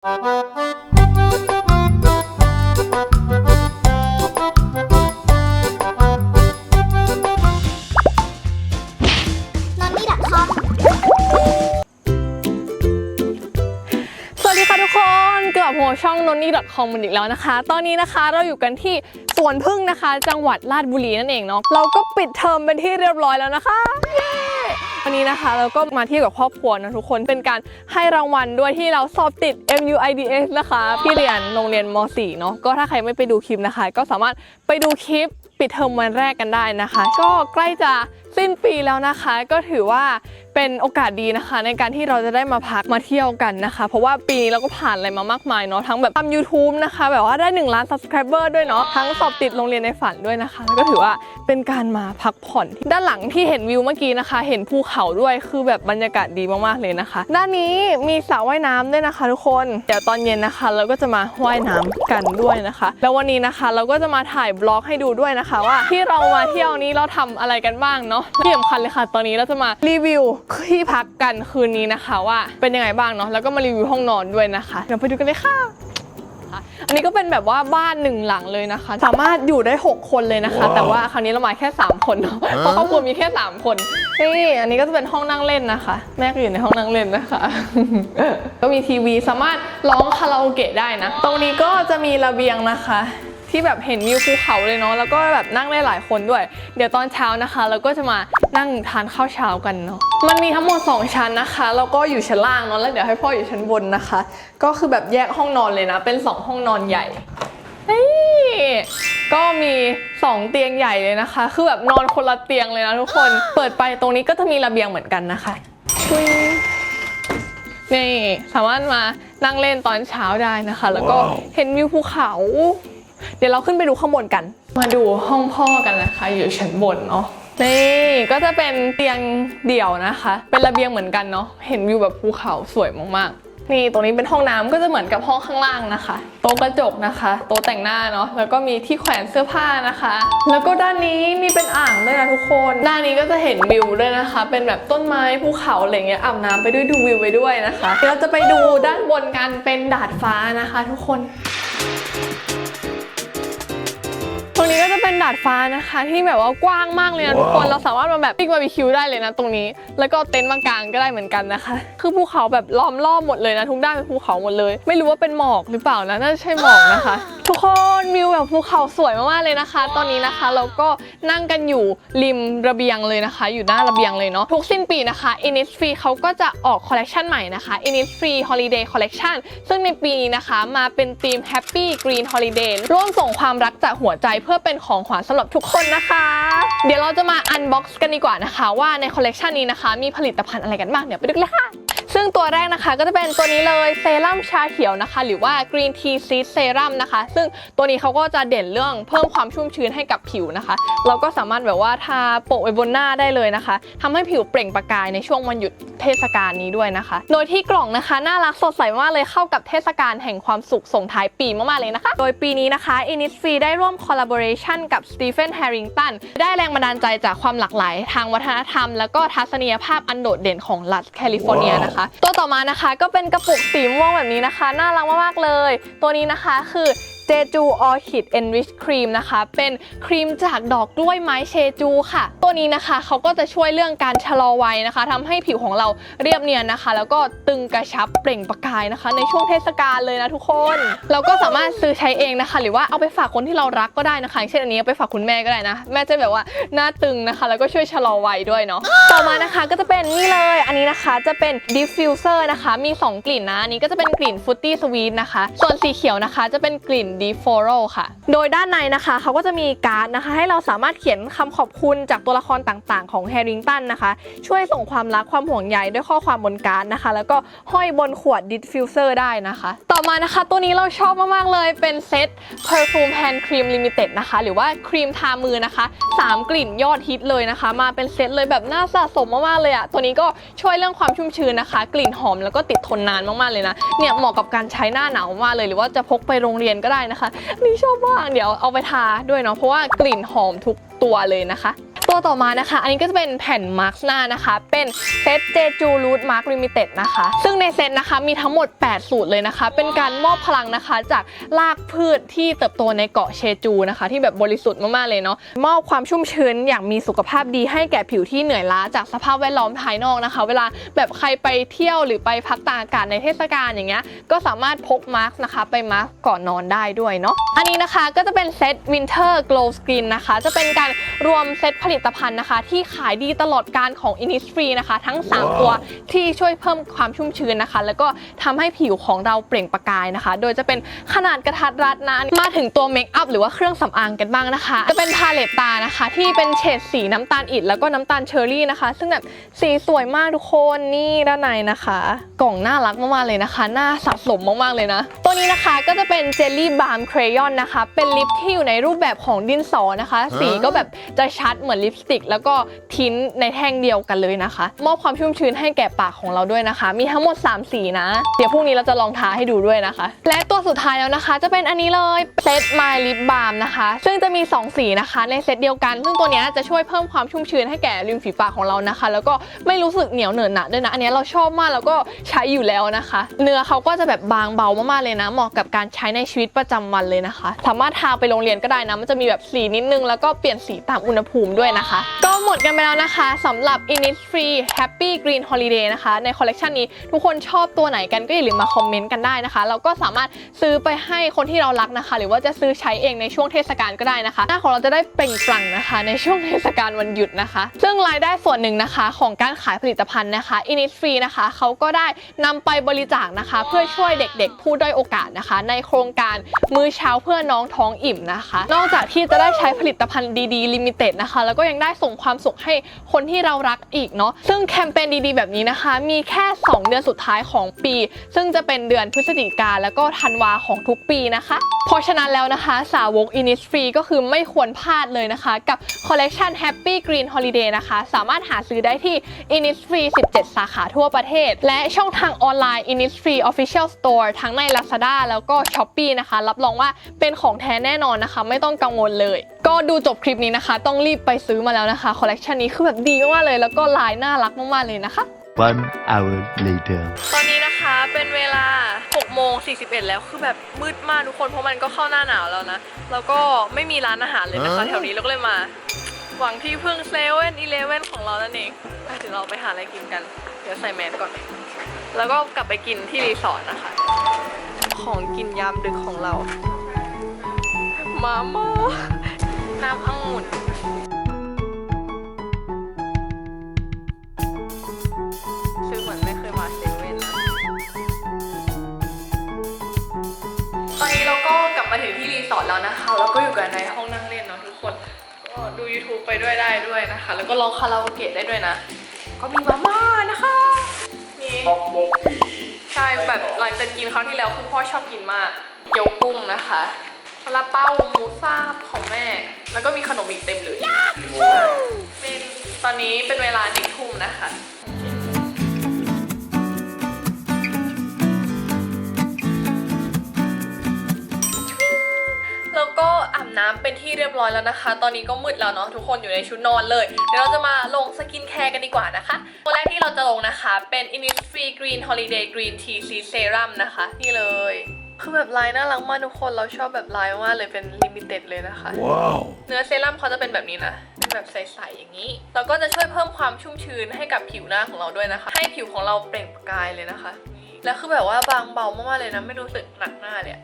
นนี่ดักคอมสวัสดีค่ะทุกคนเกือบหัวช่องนนนี่ .com มันอีกแล้วนะคะ ตอนนี้นะคะเราอยู่กันที่สวนพึ่งนะคะ จังหวัดราชบุรีนั่นเองเนาะเราก็ปิดเทอมเป็นที่เรียบร้อยแล้วนะคะ วันนี้นะคะเราก็มาเที่ยวกับครอบครัวนะทุกคนเป็นการให้รางวัลด้วยที่เราสอบติด MUIDS นะคะพี่เรียนโรงเรียนม .4 เนาะก็ถ้าใครไม่ไปดูคลิปนะคะ ก็สามารถไปดูคลิปปิดเทอมวันแรกกันได้นะคะ ก็ใกล้จะสิ้นปีแล้วนะคะ ก็ถือว่าเป็นโอกาสดีนะคะ ในการที่เราจะได้มาพักมาเที่ยวกันนะคะ เพราะว่าปีนี้เราก็ผ่านอะไรมามากมายเนาะทั้งแบบทำ YouTube นะคะ แบบว่าได้1ล้าน subscriber ด้วยเนาะทั้งสอบติดโรงเรียนในฝันด้วยนะคะแล้วก็ถือว่าเป็นการมาพักผ่อน ด้านหลังที่เห็นวิวเมื่อกี้นะคะ เห็นภูเขาด้วยคือแบบบรรยากาศดีมากๆเลยนะคะ ด้านนี้มีสระว่ายน้ำด้วยนะคะทุกคนเดี๋ยวตอนเย็นนะคะ เราก็จะมาว่ายน้ำกันด้วยนะคะ แล้ววันนี้นะคะเราก็จะมาถ่ายบล็อกให้ดูด้วยนะคะ ว่าที่เรามาเที่ยวนี้เราทำอะไรกันบ้างเนาะที่สำคัญเลยค่ะ ตอนนี้เราจะมารีวิวที่พักกันคืนนี้นะคะว่าเป็นยังไงบ้างเนาะแล้วก็มารีวิวห้องนอนด้วยนะคะเดี๋ยวไปดูกันเลยค่ะอันนี้ก็เป็นแบบว่าบ้านหนึ่งหลังเลยนะคะ สามารถอยู่ได้ 6 คนเลยนะคะ แต่ว่าคราวนี้เรามาแค่ 3 คนเนาะเพราะครอบครัวมีแค่ 3 คนนี่อันนี้ก็จะเป็นห้องนั่งเล่นนะคะ แม่ก็อยู่ในห้องนั่งเล่นนะคะ ก็มีทีวีสามารถร้องคาราโอเกะได้นะ ตรงนี้ก็จะมีระเบียงนะคะ ที่แบบเห็นวิวภูเขาเลยเนาะแล้วก็แบบนั่งได้หลายคนด้วย เดี๋ยวตอนเช้านะคะเราก็จะมานั่งทานข้าวเช้ากันเนาะมันมีทั้งหมด 2 ชั้นนะคะแล้วก็อยู่ชั้นล่างเนาะแล้วเดี๋ยวให้พ่ออยู่ชั้นบนนะคะ ก็คือแบบแยกห้องนอนเลยนะ เป็น 2 ห้องนอนใหญ่เฮ้ยก็มี 2 เตียงใหญ่เลยนะคะ คือแบบนอนคนละเตียงเลยนะทุกคนเปิดไปตรงนี้ก็จะมีระเบียงเหมือนกันนะคะอุ๊ยนี่สามารถมานั่งเล่นตอนเช้าได้นะคะ แล้วก็เห็นวิวภูเขา เดี๋ยวเราขึ้นไปดูข้างบนกัน มาดูห้องพ่อกันนะคะ อยู่ชั้นบนเนาะนี่ก็จะเป็นเตียงเดี่ยวนะคะ เป็นระเบียงเหมือนกันเนาะเห็นวิวแบบภูเขาสวยมากๆ นี่ตรงนี้เป็นห้องน้ำก็จะเหมือนกับห้องข้างล่างนะคะ โต๊ะกระจกนะคะ โต๊ะแต่งหน้าเนาะแล้วก็มีที่แขวนเสื้อผ้านะคะ แล้วก็ด้านนี้มีเป็นอ่างด้วยนะทุกคนด้านนี้ก็จะเห็นวิวด้วยนะคะ เป็นแบบต้นไม้ภูเขาอะไรเงี้ยอาบน้ำไปด้วยดูวิวไปด้วยนะคะเดี๋ยวเราจะไปดูด้านบนกันเป็นดาดฟ้านะคะ ทุกคนต รงนี้ก็จะเป็นดาดฟ้านะคะ ที่แบบว่ากว้างมากเลยนะทุกคนเราสามารถมาแบบปิ้งบาร์บีคิวได้เลยนะตรงนี้ แล้วก็เต็นท์มากางก็ได้เหมือนกันนะคะ คือภูเขาแบบล้อมรอบหมดเลยนะทุกด้านเป็นภูเขาหมดเลย ไม่รู้ว่าเป็นหมอกหรือเปล่านะน่าจะใช่หมอกนะคะ ทุกคนวิวแบบภูเขาสวยมากๆเลยนะคะ ตอนนี้นะคะเราก็นั่งกันอยู่ริมระเบียงเลยนะคะ อยู่หน้าระเบียงเลยเนาะทุกสิ้นปีนะคะ Innisfree เขาก็จะออกคอลเลคชันใหม่นะคะ Innisfree Holiday Collection ซึ่งในปีนี้นะคะมาเป็นธีม Happy Green Holiday ร่วมส่งความรักจากหัวใจเพื่อเป็นของขวัญสำหรับทุกคนนะคะ เดี๋ยวเราจะมาอันบ็อกซ์กันดีกว่านะคะ ว่าในคอลเลคชันนี้นะคะ มีผลิตภัณฑ์อะไรกันบ้างเดี๋ยวไปดูกันเลยค่ะ ซึ่งตัวแรกนะคะก็จะเป็นตัวนี้เลยเซรั่มชาเขียวนะคะ หรือว่า Green Tea Seed Serum นะคะ ซึ่งตัวนี้เขาก็จะเด่นเรื่องเพิ่มความชุ่มชื้นให้กับผิวนะคะ เราก็สามารถแบบว่าทาโปะไว้บนหน้าได้เลยนะคะทำให้ผิวเปล่งประกายในช่วงวันหยุดเทศกาลนี้ด้วยนะคะ โดยที่กล่องนะคะน่ารักสดใสมากเลยเข้ากับเทศกาลแห่งความสุขส่งท้ายปีมากๆเลยนะคะ โดยปีนี้นะคะ Innisfree ได้ร่วม collaboration กับ Stephen Harrington ได้แรงบันดาลใจจากความหลากหลาย ทางวัฒนธรรม แล้วก็ทัศนียภาพอันโดดเด่นของรัฐแคลิฟอร์เนียนะคะตัวต่อมานะคะก็เป็นกระปุกสีม่วงแบบนี้นะคะ น่ารักมากๆเลย ตัวนี้นะคะคือ เจจูออคิดเอนริชครีมนะคะ เป็นครีมจากดอกกล้วยไม้เชจูค่ะ ตัวนี้นะคะเขาก็จะช่วยเรื่องการชะลอวัยนะคะทำให้ผิวของเราเรียบเนียนนะคะ แล้วก็ตึงกระชับเปล่งประกายนะคะ ในช่วงเทศกาลเลยนะทุกคน เราก็สามารถซื้อใช้เองนะคะ หรือว่าเอาไปฝากคนที่เรารักก็ได้นะคะ เช่นอันนี้เอาไปฝากคุณแม่ก็ได้นะ แม่จะแบบว่าหน้าตึงนะคะ แล้วก็ช่วยชะลอวัยด้วยเนาะต่อมานะคะก็จะเป็นนี่เลย อันนี้นะคะจะเป็น diffuser นะคะมี 2 กลิ่นนะอันนี้ก็จะเป็นกลิ่น fruity sweet นะคะ ส่วนสีเขียวนะคะ จะเป็นกลิ่น deep f o r a l ค่ะ โดยด้านในนะคะเขาก็จะมีการ์ดนะคะ ให้เราสามารถเขียนคำขอบคุณจากตัวละครต่างๆ ของแฮร์ริงตันนะคะ ช่วยส่งความรักความห่วงใยด้วยข้อความบนการ์ดนะคะ แล้วก็ห้อยบนขวด diffuser ได้นะคะ ต่อมานะคะ ตัวนี้เราชอบมากๆเลยเป็นเซต perfume hand cream limited นะคะ หรือว่าครีมทามือนะคะ 3 กลิ่นยอดฮิตเลยนะคะ มาเป็นเซตเลยแบบน่าสะสมมากๆเลยอะตัวนี้ก็ช่วยเรื่องความชุ่มชื้นนะคะ กลิ่นหอมแล้วก็ติดทนนานมากๆเลยนะเนี่ยเหมาะกับการใช้หน้าหนาวมากเลยหรือว่าจะพกไปโรงเรียนก็ได้นะคะนี่ชอบมากเดี๋ยวเอาไปทาด้วยเนาะเพราะว่ากลิ่นหอมทุกตัวเลยนะคะ ตัวต่อมานะคะ อันนี้ก็จะเป็นแผ่นมาร์กหน้านะคะ เป็นเซตเจจูรูทมาร์กลิมิเต็ดนะคะ ซึ่งในเซตนะคะมีทั้งหมด 8 สูตรเลยนะคะ เป็นการมอบพลังนะคะ จากรากพืชที่เติบโตในเกาะเชจูนะคะ ที่แบบบริสุทธิ์มาก ๆ เลยเนาะ มอบความชุ่มชื้นอย่างมีสุขภาพดีให้แก่ผิวที่เหนื่อยล้าจากสภาพแวดล้อมภายนอกนะคะ เวลาแบบใครไปเที่ยวหรือไปพักตากอากาศในเทศกาลอย่างเงี้ย ก็สามารถพกมาร์กนะคะไปมาร์กก่อนนอนได้ด้วยเนาะ อันนี้นะคะก็จะเป็นเซต Winter Glow Skin นะคะ จะเป็นการรวมเซตผลิตภัณฑ์นะคะ ที่ขายดีตลอดการของ Innisfree นะคะ ทั้ง 3 ตัวที่ช่วยเพิ่มความชุ่มชื้นนะคะ แล้วก็ทำให้ผิวของเราเปล่งประกายนะคะ โดยจะเป็นขนาดกระทัดรัดนะมาถึงตัวเมคอัพหรือว่าเครื่องสำอางกันบ้างนะคะ จะเป็นพาเลตตานะคะ ที่เป็นเฉดสีน้ำตาลอิฐแล้วก็น้ำตาลเชอร์รี่นะคะ ซึ่งแบบสีสวยมากทุกคนนี่ด้านในนะคะ กล่องน่ารักมากๆเลยนะคะน่าสะสมมากๆเลยนะ ตัวนี้นะคะก็จะเป็นเจลลี่บาล์มเครยอนนะคะ เป็นลิปที่อยู่ในรูปแบบของดินสอนะคะ สีก็แบบจะชัดเหมือนลิปสติก แล้วก็ทิ้นในแท่งเดียวกันเลยนะคะ มอบความชุ่มชื้นให้แก่ปากของเราด้วยนะคะ มีทั้งหมด 3 สีนะ เดี๋ยวพรุ่งนี้เราจะลองทาให้ดูด้วยนะคะ และตัวสุดท้ายแล้วนะคะ จะเป็นอันนี้เลยเซต My Lip Balm นะคะ ซึ่งจะมี 2 สีนะคะในเซตเดียวกัน ซึ่งตัวนี้จะช่วยเพิ่มความชุ่มชื้นให้แก่ริมฝีปากของเรานะคะ แล้วก็ไม่รู้สึกเหนียวเหนอะหนะด้วยนะ อันนี้เราชอบมากแล้วก็ใช้อยู่แล้วนะคะ เนื้อเขาก็จะแบบบางเบามากๆเลยนะ เหมาะกับการใช้ในชีวิตประจำวันเลยนะคะ สามารถทาไปโรงเรียนก็ได้นะ มันจะมีแบบสีนิดนึงแล้วก็เปลี่ยนสีตามอุณหภูมิด้วยนะคะ ก็หมดกันไปแล้วนะคะสำหรับ Innisfree Happy Green Holiday นะคะ ในคอลเลกชันนี้ทุกคนชอบตัวไหนกันก็อย่าลืมมาคอมเมนต์กันได้นะคะ เราก็สามารถซื้อไปให้คนที่เรารักนะคะ หรือว่าจะซื้อใช้เองในช่วงเทศกาลก็ได้นะคะ หน้าของเราจะได้เปล่งปลั่งนะคะ ในช่วงเทศกาลวันหยุดนะคะ ซึ่งรายได้ส่วนหนึ่งนะคะของการขายผลิตภัณฑ์นะคะ Innisfree นะคะเขาก็ได้นำไปบริจาคนะคะ เพื่อช่วยเด็กๆ ผู้ด้อยโอกาสนะคะ ในโครงการมื้อเช้าเพื่อน้องท้องอิ่มนะคะ นอกจากที่จะได้ใช้ผลิตภัณฑ์ดีๆลิมิเต็ดนะคะแล้วก็ังได้ส่งความสุขให้คนที่เรารักอีกเนาะซึ่งแคมเปญดีๆ แบบนี้นะคะ มีแค่ 2 เดือนสุดท้ายของปี ซึ่งจะเป็นเดือนพฤศจิกาแล้วก็ธันวาของทุกปีนะคะ เพราะฉะนั้นแล้วนะคะ สาวก Innisfree ก็คือไม่ควรพลาดเลยนะคะ กับคอลเลกชัน Happy Green Holiday นะคะ สามารถหาซื้อได้ที่ Innisfree 17 สาขาทั่วประเทศ และช่องทางออนไลน์ Innisfree Official Store ทั้งใน Lazada แล้วก็ Shopee นะคะ รับรองว่าเป็นของแท้แน่นอนนะคะ ไม่ต้องกังวลเลยก็ดูจบคลิปนี้นะคะ ต้องรีบไปซื้อมาแล้วนะคะคอลเลกชันนี้คือแบบดีมากๆเลย แล้วก็ลายน่ารักมากๆเลยนะคะ One hour later. ตอนนี้นะคะเป็นเวลา 6 โมง 41 แล้วคือแบบมืดมากทุกคนเพราะมันก็เข้าหน้าหนาวแล้วนะ แล้วก็ไม่มีร้านอาหารเลยนะคะอ๋อแถวนี้เราก็เลยมา หวังที่พึ่งเซเว่นอีเลเว่นของเรานั่นเองไปเดี๋ยวเราไปหาอะไรกินกัน เดี๋ยวใส่แมสก่อน แล้วก็กลับไปกินที่รีสอร์ทนะคะ ของกินยามดึกของเรา มาม่า น้ำองุ่นซื้อเหมือนไม่เคยมาเซเว่นนะตอนนี้เราก็กลับมาถึงที่รีสอร์ทแล้วนะคะ แล้วก็อยู่กันในห้องนั่งเล่นเนาะทุกคน ก็ดู YouTube ไปด้วยได้ด้วยนะคะ แล้วก็ร้องคาราโอเกะได้ด้วยนะ ก็มีมาม่านะคะมีใช่แบบหลังจากกินครั้งที่แล้วคุณพ่อชอบกินมาก เกี๊ยวกุ้งนะคะซาลาเปาหมูซาบของแม่ แล้วก็มีขนมอีกเต็มเลยเป็นตอนนี้เป็นเวลาหนึ่งทุ่มนะคะแล้วก็อาบน้ำเป็นที่เรียบร้อยแล้วนะคะ ตอนนี้ก็มืดแล้วเนาะทุกคนอยู่ในชุดนอนเลย เดี๋ยวเราจะมาลงสกินแคร์กันดีกว่านะคะ ตัวแรกที่เราจะลงนะคะ เป็น Innisfree Green Holiday Green Tea Sea Serum นะคะ นี่เลย คือแบบลายน่ารักมากทุกคนเราชอบแบบลายมากเลยเป็นลิมิเต็ดเลยนะคะ Wow. เนื้อเซรั่มเขาจะเป็นแบบนี้นะ เป็นแบบใสๆอย่างนี้ แล้วก็จะช่วยเพิ่มความชุ่มชื้นให้กับผิวหน้าของเราด้วยนะคะ ให้ผิวของเราเปล่งประกายเลยนะคะ แล้วคือแบบว่าบางเบามากๆเลยนะ ไม่รู้สึกหนักหน้าเลย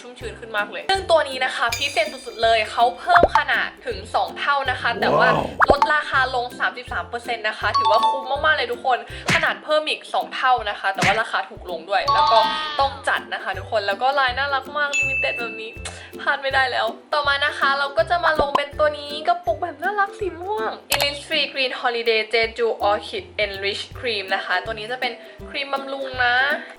ชุ่มชื้นขึ้นมากเลย ซึ่งตัวนี้นะคะพิเศษสุดๆเลยเขาเพิ่มขนาดถึง 2 เท่านะคะ แต่ว่าว้าวลดราคาลง 33%นะคะ ถือว่าคุ้มมากๆเลยทุกคน ขนาดเพิ่มอีก 2 เท่านะคะ แต่ว่าราคาถูกลงด้วย แล้วก็ต้องจัดนะคะ ทุกคนแล้วก็ลายน่ารักมากลิมิเต็ดแบบนี้ พลาดไม่ได้แล้ว ต่อมานะคะเราก็จะมาลงเป็นตัวนี้กระปุกแบบน่ารักสีม่วง Innisfree Green Holiday Jeju Orchid Enriched Cream นะคะ ตัวนี้จะเป็นครีมบำรุงนะ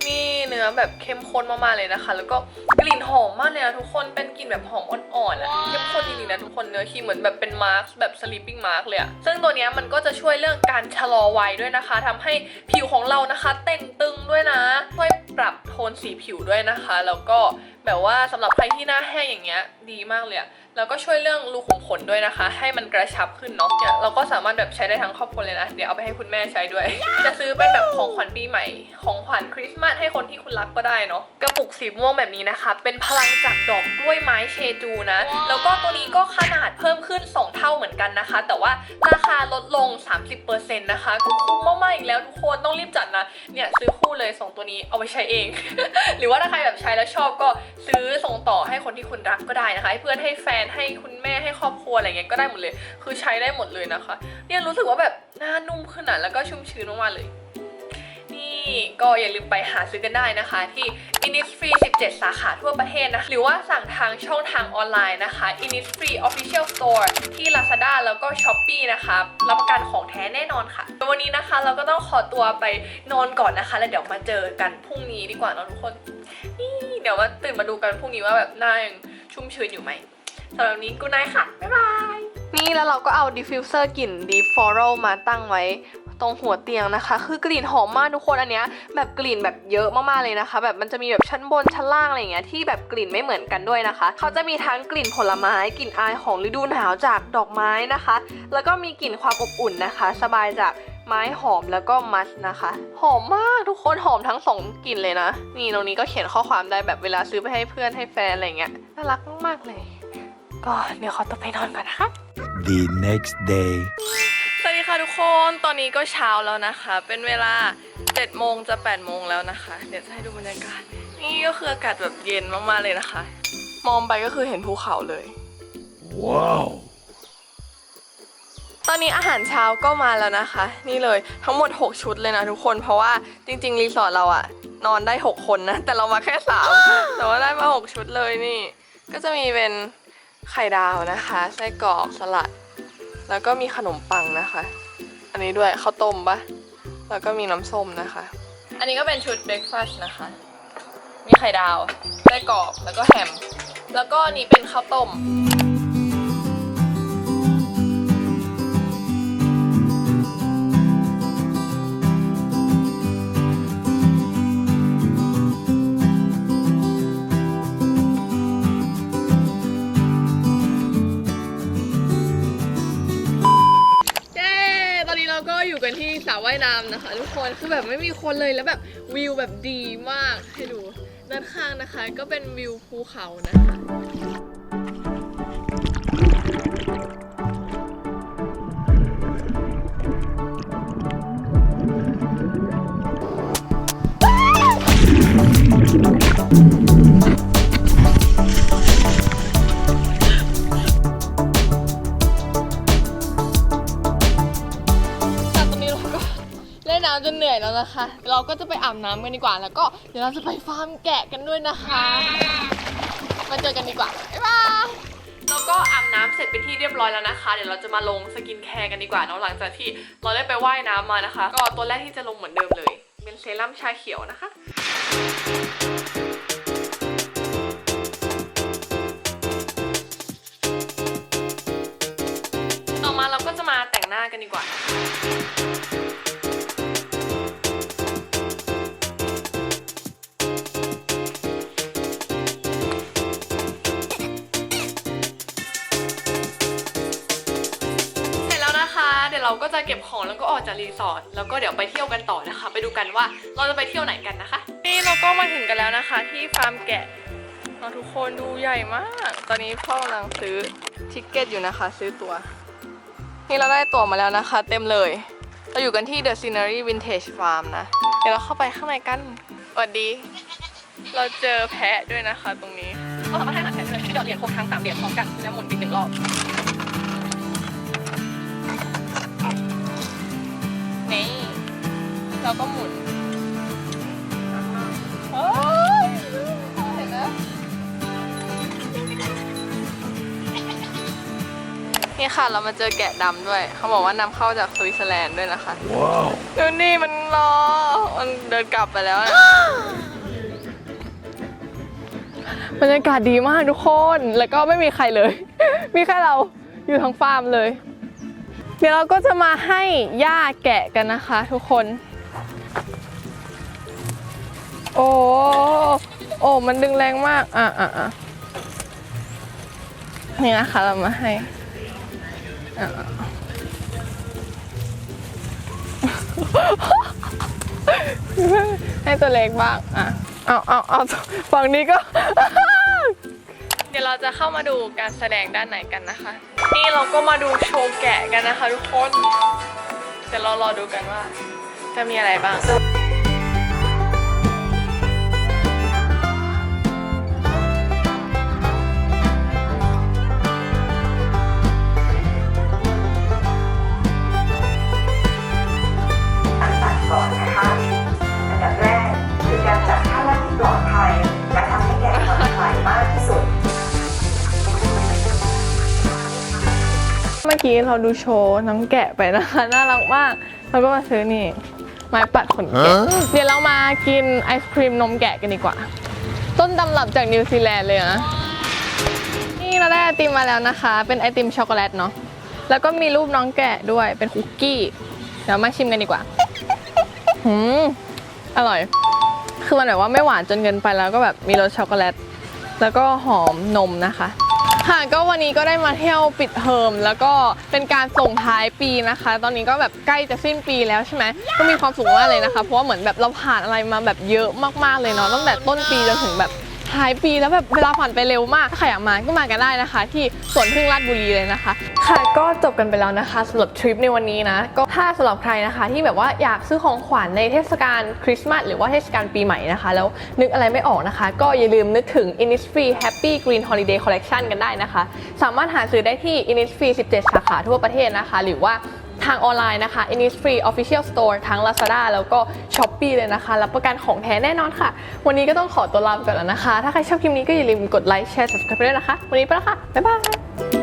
นี่เนื้อแบบเข้มข้นมากๆเลยนะคะ แล้วก็กลิ่นหอมมากเลยนะทุกคนเป็นกลิ่นแบบหอมอ่อนๆอะเข้มข้นจริงๆนะทุกคนเนื้อครีมเหมือนแบบเป็นมาร์กแบบ sleeping mask เลยอะซึ่งตัวเนี้ยมันก็จะช่วยเรื่องการชะลอวัยด้วยนะคะทำให้ผิวของเรานะคะ เต่งตึงด้วยนะช่วยปรับโทนสีผิวด้วยนะคะ แล้วก็แบบว่าสำหรับใครที่หน้าแห้งอย่างเงี้ยดีมากเลยอะแล้วก็ช่วยเรื่องรูขุมขนด้วยนะคะ ให้มันกระชับขึ้นเนาะเนี่ยเราก็สามารถแบบใช้ได้ทั้งครอบครัวเลยนะ เดี๋ยวเอาไปให้คุณแม่ใช้ด้วย จะซื้อเป็นแบบของขวัญปีใหม่ ของขวัญคริสต์มาสให้คนที่คุณรักก็ได้เนาะ กระปุกสีม่วงแบบนี้นะคะ เป็นพลังจากดอกกล้วยไม้เชจูนะ แล้วก็ตัวนี้ก็ขนาดเพิ่มขึ้น 2 เท่าเหมือนกันนะคะ แต่ว่าราคาลดลง 30%นะคะก็คุ้มมากๆอีกแล้วทุกคนต้องรีบจัดนะ เนี่ยซื้อคู่เลย 2 ตัวนี้เอาไปใช้เอง หรือว่าถ้าใครแบบใช้แล้วชอบก็ซื้อส่งต่อให้คนที่คุณรักก็ได้นะคะให้เพื่อนให้แฟนให้คุณแม่ให้ครอบครัวอะไรเงี้ยก็ได้หมดเลย คือใช้ได้หมดเลยนะคะ เนี่ยรู้สึกว่าแบบหน้านุ่มขึ้นอะแล้วก็ชุ่มชื้นมากๆเลยนี่ก็อย่าลืมไปหาซื้อกันได้นะคะ ที่ Innisfree 17 สาขาทั่วประเทศนะ หรือว่าสั่งทางช่องทางออนไลน์นะคะ Innisfree Official Store ที่ Lazada แล้วก็ Shopee นะคะ รับประกันของแท้แน่นอนค่ะ วันนี้นะคะเราก็ต้องขอตัวไปนอนก่อนนะคะ แล้วเดี๋ยวมาเจอกันพรุ่งนี้ดีกว่าเนะทุกคนนี่ เดี๋ยวมาตื่นมาดูกันพรุ่งนี้ว่าแบบหน้ายังชุ่มชื้นอยู่ไหมสำหรับนี้กูนายค่ะ บ๊ายบาย นี่แล้วเราก็เอาดิฟฟิวเซอร์กลิ่น Deep Floral มาตั้งไว้ตรงหัวเตียงนะคะ คือกลิ่นหอมมากทุกคนอันเนี้ยแบบกลิ่นแบบเยอะมากๆเลยนะคะ แบบมันจะมีแบบชั้นบนชั้นล่างอะไรเงี้ยที่แบบกลิ่นไม่เหมือนกันด้วยนะคะ เขาจะมีทั้งกลิ่นผลไม้กลิ่นอายของฤดูหนาวจากดอกไม้นะคะ แล้วก็มีกลิ่นความอบอุ่นนะคะ สบายจาก ไม้หอมแล้วก็มัสนะคะ หอมมากทุกคนหอมทั้งสองกลิ่นเลยนะ นี่ตรงนี้ก็เขียนข้อความได้แบบเวลาซื้อไปให้เพื่อนให้แฟนอะไรเงี้ยน่ารักมากๆเลย ก็เดี๋ยวขอตัวไปนอนก่อนนะคะ The next day. สวัสดีค่ะทุกคน ตอนนี้ก็เช้าแล้วนะคะ เป็นเวลา7โมงจะ8โมงแล้วนะคะ เดี๋ยวจะให้ดูบรรยากาศ นี่ก็คืออากาศแบบเย็นมากๆเลยนะคะ มองไปก็คือเห็นภูเขาเลย Wow. ตอนนี้อาหารเช้าก็มาแล้วนะคะ นี่เลยทั้งหมด 6 ชุดเลยนะทุกคนเพราะว่าจริง ๆ รีสอร์ทเราอะนอนได้ 6 คนนะ แต่เรามาแค่ 3 แต่ว่าได้มา 6 ชุดเลยนี่ ก็จะมีเป็นไข่ดาวนะคะไส้กรอกสลัด แล้วก็มีขนมปังนะคะ อันนี้ด้วยข้าวต้มปะแล้วก็มีน้ำส้มนะคะ อันนี้ก็เป็นชุดเบรคฟาสต์นะคะ มีไข่ดาวไส้กรอกแล้วก็แฮม แล้วก็อันนี้เป็นข้าวต้ม สระว่ายน้ำนะคะ ทุกคนคือแบบไม่มีคนเลยแล้วแบบวิวแบบดีมากให้ดูด้านข้างนะคะ ก็เป็นวิวภูเขานะคะ น้ำจนเหนื่อยแล้วนะคะ เราก็จะไปอาบน้ำกันดีกว่า แล้วก็เดี๋ยวเราจะไปฟาร์มแกะกันด้วยนะคะ มาเจอกันดีกว่า บ๊ายบายเราก็อาบน้ำเสร็จเป็นที่เรียบร้อยแล้วนะคะ เดี๋ยวเราจะมาลงสกินแคร์กันดีกว่าเนาะหลังจากที่เราได้ไปว่ายน้ำมานะคะ ก็ตัวแรกที่จะลงเหมือนเดิมเลย เป็นเซรั่มชาเขียวนะคะต่อมาเราก็จะมาแต่งหน้ากันดีกว่า ก็จะเก็บของแล้วก็ออกจากรีสอร์ทแล้วก็เดี๋ยวไปเที่ยวกันต่อนะคะ ไปดูกันว่าเราจะไปเที่ยวไหนกันนะคะ นี่เราก็มาถึงกันแล้วนะคะ ที่ฟาร์มแกะเราทุกคนดูใหญ่มาก ตอนนี้พ่อกำลังซื้อทิกเก็ตอยู่นะคะ ซื้อตั๋วนี่เราได้ตั๋วมาแล้วนะคะ เต็มเลย เราอยู่กันที่ The Scenery Vintage Farm นะ เดี๋ยวเราเข้าไปข้างในกันสวัสดี เราเจอแพะด้วยนะคะตรงนี้เราสามารถให้อาหารแพะได้เลยที่เราเหรียญครบทั้งสามเหรียญพร้อมกันแล้วหมุนไปหนึ่งรอบ นี่เราก็หมุนโอ้ยเห็นไหมนี่ค่ะเรามาเจอแกะดำด้วย เขาบอกว่านำเข้าจากสวิตเซอร์แลนด์ด้วยนะคะ Wow. ดูนี่มันรอ มันเดินกลับไปแล้วอะบรรยากาศดีมากทุกคน แล้วก็ไม่มีใครเลย มีแค่เราอยู่ทั้งฟาร์มเลย เดี๋ยวเราก็จะมาให้ย่าแกะกันนะคะทุกคน โอ้โอ้มันดึงแรงมากอะอะอะนี่นะคะเรามาให้อะอะให้ตัวเล็กบ้างอะเอาเอาเอาฝั่งนี้ก็ เดี๋ยวเราจะเข้ามาดูการแสดงด้านไหนกันนะคะ นี่เราก็มาดูโชว์แกะกันนะคะทุกคน เดี๋ยวเรารอดูกันว่าจะมีอะไรบ้าง มื่อกี้เราดูโชว์น้องแกะไปนะคะ น่ารักมากแล้วก็มาซื้อนี่ ไม้ปัดขนแกะ เดี๋ยวเรามากินไอศครีมนมแกะกันดีกว่า ต้นตำรับจากนิวซีแลนด์เลยนะ นี่เราได้ไอติมมาแล้วนะคะ เป็นไอติมช็อกโกแลตเนาะ แล้วก็มีรูปน้องแกะด้วย เป็นคุกกี้ เดี๋ยวมาชิมกันดีกว่าหืมอร่อย คือมันแบบว่าไม่หวานจนเกินไปแล้วก็แบบมีรสช็อกโกแลต แล้วก็หอมนมนะคะ ค่ะก็วันนี้ก็ได้มาเที่ยวปิดเทอมแล้วก็เป็นการส่งท้ายปีนะคะ ตอนนี้ก็แบบใกล้จะสิ้นปีแล้วใช่ไหมก็มีความสุขมากเลยนะคะ เพราะว่าเหมือนแบบเราผ่านอะไรมาแบบเยอะมากๆเลยเนาะตั้งแต่ต้นปีจนถึงแบบ ท้ายปีแล้วแบบเวลาผ่านไปเร็วมาก ถ้าใครอยากมาก็มากันได้นะคะ ที่สวนพึ่งราชบุรีเลยนะคะ ค่ะก็จบกันไปแล้วนะคะสำหรับทริปในวันนี้นะ ก็ถ้าสำหรับใครนะคะ ที่แบบว่าอยากซื้อของขวัญในเทศกาลคริสต์มาสหรือว่าเทศกาลปีใหม่นะคะ แล้วนึกอะไรไม่ออกนะคะ ก็อย่าลืมนึกถึง Innisfree Happy Green Holiday Collection กันได้นะคะ สามารถหาซื้อได้ที่ Innisfree 17 สาขาทั่วประเทศนะคะ หรือว่า ทางออนไลน์นะคะ Innisfree Official Store ทั้ง Lazada แล้วก็ Shopee เลยนะคะ รับประกันของแท้แน่นอนค่ะ วันนี้ก็ต้องขอตัวลาไปก่อนแล้วนะคะ ถ้าใครชอบคลิปนี้ก็อย่าลืมกดไลค์แชร์ subscribe ไปด้วยนะคะ วันนี้ไปแล้วค่ะ บ๊ายบาย